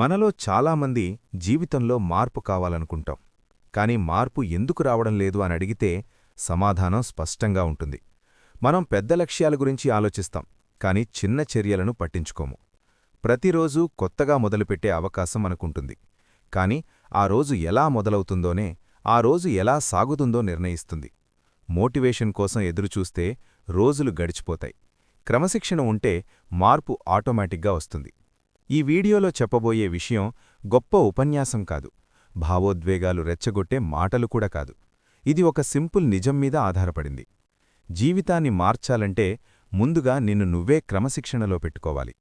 మనలో చాలామంది జీవితంలో మార్పు కావాలనుకుంటాం. కాని మార్పు ఎందుకు రావడం లేదు అని అడిగితే సమాధానం స్పష్టంగా ఉంటుంది. మనం పెద్ద లక్ష్యాల గురించి ఆలోచిస్తాం కాని చిన్న చర్యలను పట్టించుకోము. ప్రతిరోజూ కొత్తగా మొదలుపెట్టే అవకాశం మనకుంటుంది. కాని ఆ రోజు ఎలా మొదలవుతుందోనే ఆ రోజు ఎలా సాగుతుందో నిర్ణయిస్తుంది. మోటివేషన్ కోసం ఎదురుచూస్తే రోజులు గడిచిపోతాయి. క్రమశిక్షణ ఉంటే మార్పు ఆటోమేటిక్గా వస్తుంది. ఈ వీడియోలో చెప్పబోయే విషయం గొప్ప ఉపన్యాసం కాదు. భావోద్వేగాలు రెచ్చగొట్టే మాటలు కూడా కాదు. ఇది ఒక సింపుల్ నిజం మీద ఆధారపడింది. జీవితాన్ని మార్చాలంటే ముందుగా నిన్ను నువ్వే క్రమశిక్షణలో పెట్టుకోవాలి.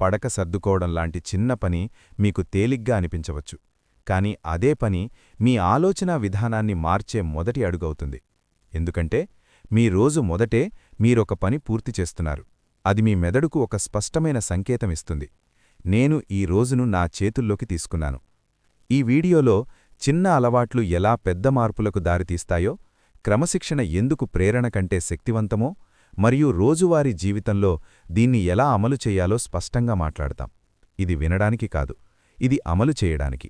పడక సర్దుకోవడం లాంటి చిన్న పని మీకు తేలిగ్గా అనిపించవచ్చు. కాని అదే పని మీ ఆలోచనా విధానాన్ని మార్చే మొదటి అడుగవుతుంది. ఎందుకంటే మీ రోజు మొదటే మీరొక పని పూర్తి చేస్తున్నారు. అది మీ మెదడుకు ఒక స్పష్టమైన సంకేతమిస్తుంది నేను ఈ రోజును నా చేతుల్లోకి తీసుకున్నాను. ఈ వీడియోలో చిన్న అలవాట్లు ఎలా పెద్ద మార్పులకు దారితీస్తాయో క్రమశిక్షణ ఎందుకు ప్రేరణ కంటే శక్తివంతమో మరియు రోజువారీ జీవితంలో దీన్ని ఎలా అమలు చెయ్యాలో స్పష్టంగా మాట్లాడతాం. ఇది వినడానికి కాదు ఇది అమలు చేయడానికి.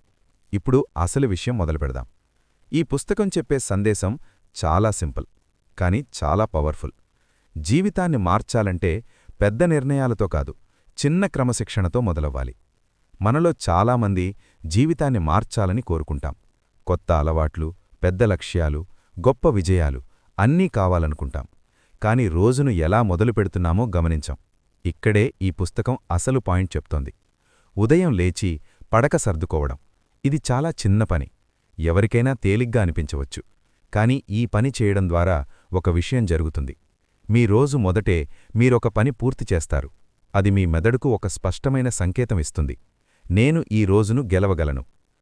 ఇప్పుడు అసలు విషయం మొదలుపెడదాం. ఈ పుస్తకం చెప్పే సందేశం చాలా సింపుల్ కాని చాలా పవర్ఫుల్. జీవితాన్ని మార్చాలంటే పెద్ద నిర్ణయాలతో కాదు చిన్న క్రమశిక్షణతో మొదలవ్వాలి. మనలో చాలామంది జీవితాన్ని మార్చాలని కోరుకుంటాం. కొత్త అలవాట్లు పెద్ద లక్ష్యాలు గొప్ప విజయాలు అన్నీ కావాలనుకుంటాం. కాని రోజును ఎలా మొదలు పెడుతున్నామో గమనించాం. ఇక్కడే ఈ పుస్తకం అసలు పాయింట్ చెప్తోంది. ఉదయం లేచి పడక సర్దుకోవడం. ఇది చాలా చిన్న పని. ఎవరికైనా తేలిగ్గా అనిపించవచ్చు. కాని ఈ పని చేయడం ద్వారా ఒక విషయం జరుగుతుంది. మీ రోజు మొదటే మీరొక పని పూర్తి చేస్తారు. అది మీ మెదడుకు ఒక స్పష్టమైన సంకేతం ఇస్తుంది. నేను ఈ రోజును గెలవగలను.